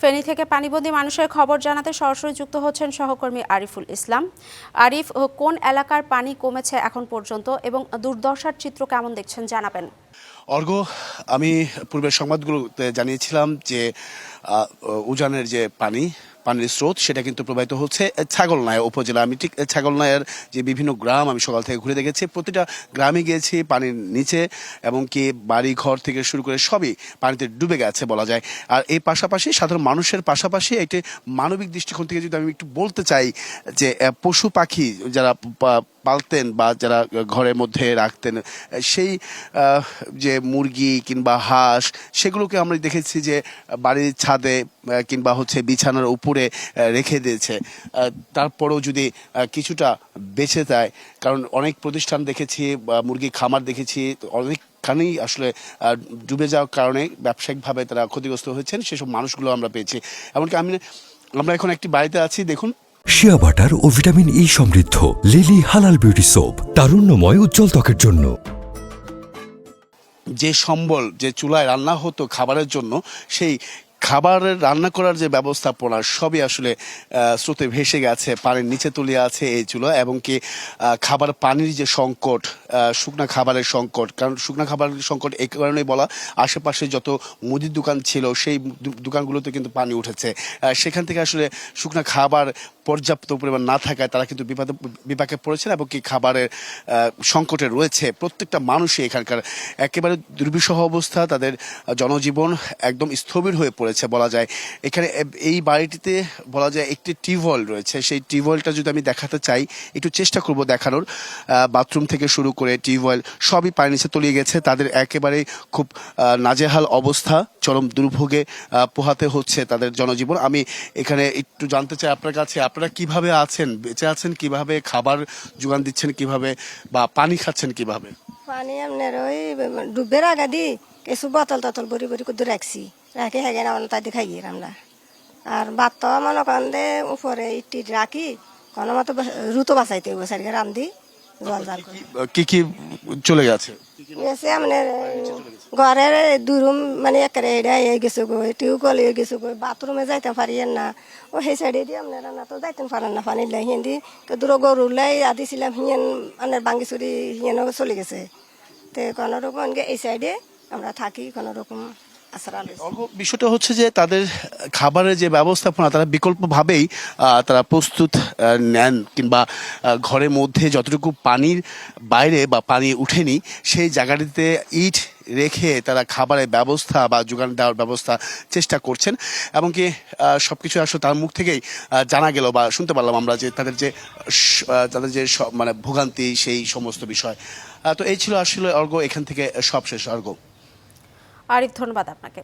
ফেনী থেকে পানিবন্দী মানুষের খবর জানাতে সরাসরি যুক্ত হচ্ছেন সহকর্মী আরিফুল ইসলাম। আরিফ কোন এলাকার পানি কমেছে এখন পর্যন্ত এবং দুর্দশার চিত্র কেমন দেখছেন জানাবেন। অর্ঘ, আমি পূর্বের সংবাদগুলোতে জানিয়েছিলাম যে উজানের যে পানি পানির স্রোত, সেটা কিন্তু প্রবাহিত হচ্ছে ছাগলনায়া উপজেলা। আমি ঠিক ছাগলনায়ার যে বিভিন্ন গ্রাম আমি সকাল থেকে ঘুরে দেখেছি, প্রতিটা গ্রামে গিয়েছি পানির নিচে এবং কি বাড়ি ঘর থেকে শুরু করে সবই পানিতে ডুবে গেছে বলা যায়। আর এই পাশাপাশি সাধারণ মানুষের পাশাপাশি একটি মানবিক দৃষ্টিকোণ থেকে যদি আমি একটু বলতে চাই যে পশু পাখি যারা পালতেন বা যারা ঘরের মধ্যে রাখতেন, সেই যে মুরগি কিংবা হাঁস, সেগুলোকে আমরা দেখেছি যে বাড়ির ছাদে কিংবা হচ্ছে বিছানার উপরে রেখে দিয়েছে। তারপরেও যদি কিছুটা বেঁচে যায়, কারণ অনেক প্রতিষ্ঠান দেখেছি মুরগি খামার দেখেছি অনেকখানি আসলে ডুবে যাওয়ার কারণে ব্যবসায়িকভাবে তারা ক্ষতিগ্রস্ত হয়েছেন, সেসব মানুষগুলো আমরা পেয়েছি। এমনকি আমি, আমরা এখন একটি বাড়িতে আছি, দেখুন শিয়া বাটার ও ভিটামিন ই সমৃদ্ধ। লিলি হালাল বিউটি সোপ তারুণ্যময় উজ্জ্বল ত্বকের জন্য। যে সম্বল, যে চুলায় রান্না হতো খাবারের জন্য, সেই খাবারের রান্না করার যে ব্যবস্থাপনা, সবই আসলে স্রোতে ভেসে গেছে, পানির নিচে তুলে আছে এই চুলা এবং কি খাবার পানির যে সংকট শুকনা খাবারের সংকট, কারণ শুকনা খাবারের সংকট এই কারণেই বলা, আশেপাশে যত মুদির দোকান ছিল, সেই দোকানগুলোতে কিন্তু পানি উঠেছে। সেখান থেকে আসলে শুকনা খাবার পর্যাপ্ত পরিমাণ না থাকায় তারা কিন্তু বিপদে, বিপাকে পড়েছেন এবং কি খাবারের সংকটে রয়েছে। প্রত্যেকটা মানুষই এখানকার একেবারে দুর্বিষহ অবস্থা, তাদের জনজীবন একদম স্থবির হয়ে পড়েছে বলা যায়। এখানে এই বাড়িটিতে বলা যায় একটি টিউবওয়েল রয়েছে। সেই টিউবওয়েলটা যদি আমি দেখাতে চাই, একটু চেষ্টা করব দেখানোর। বাথরুম থেকে শুরু করে টিউবওয়েল সবই পানি নিচে তলিয়ে গেছে। তাদের একেবারে খুব নাজেহাল অবস্থা। চরম দুর্ভোগে পোহাতে হচ্ছে তাদের জনজীবন। আমি এখানে একটু জানতে চাই আপনার কাছে, আপনারা কীভাবে আছেন? বেঁচে আছেন কীভাবে? খাবার যোগান দিচ্ছেন কীভাবে? বা পানি খাচ্ছেন কীভাবে? পানি আপনার ওই ডুবের আগা দি কিছু বোতল টতল বড়ি বড়ি করে রাখছি। রাখি হ্যাঁ না তাই দিয়ে খাই আমরা আর ভাত তো মনে করেন দে উপরে ইটি রাখি কোনো মতো রুতো বাঁচাইতে হইব সারিকে রান্ধি জল জাল কি কি চলে গেছে? গেছে আপনার ঘরের দুরুম মানে একেবারে এটা হয়ে গেছে গো টিউবওয়েল হয়ে গেছে গো বাথরুমে যাইতে পারিয়েন না। ও সেই সাইডে দিয়ে আপনারা না তো যাইতেন পারেন না পানি লাই হিয়েন দি তো দূর গরু লাই আদিছিলাম হিয়েন আপনার বাঙ্গি চুরি হিয়েনও চলে গেছে। তো কোনো রকম এই সাইডে আমরা থাকি কোনো রকম বিষয়টা হচ্ছে যে তাদের খাবারের যে ব্যবস্থাপনা, তারা বিকল্পভাবেই তারা প্রস্তুত নেন কিংবা ঘরের মধ্যে যতটুকু পানির বাইরে বা পানি উঠেনি, সেই জায়গাটিতে ইট রেখে তারা খাবারের ব্যবস্থা বা যোগান দেওয়ার ব্যবস্থা চেষ্টা করছেন। এমনকি সব কিছু আসলে তার মুখ থেকেই জানা গেল বা শুনতে পারলাম আমরা যে তাদের যে তাদের যে মানে ভোগান্তি, সেই সমস্ত বিষয়। তো এই ছিল আসলে অর্ঘ এখান থেকে সব শেষ আরিফ ধন্যবাদ আপনাকে।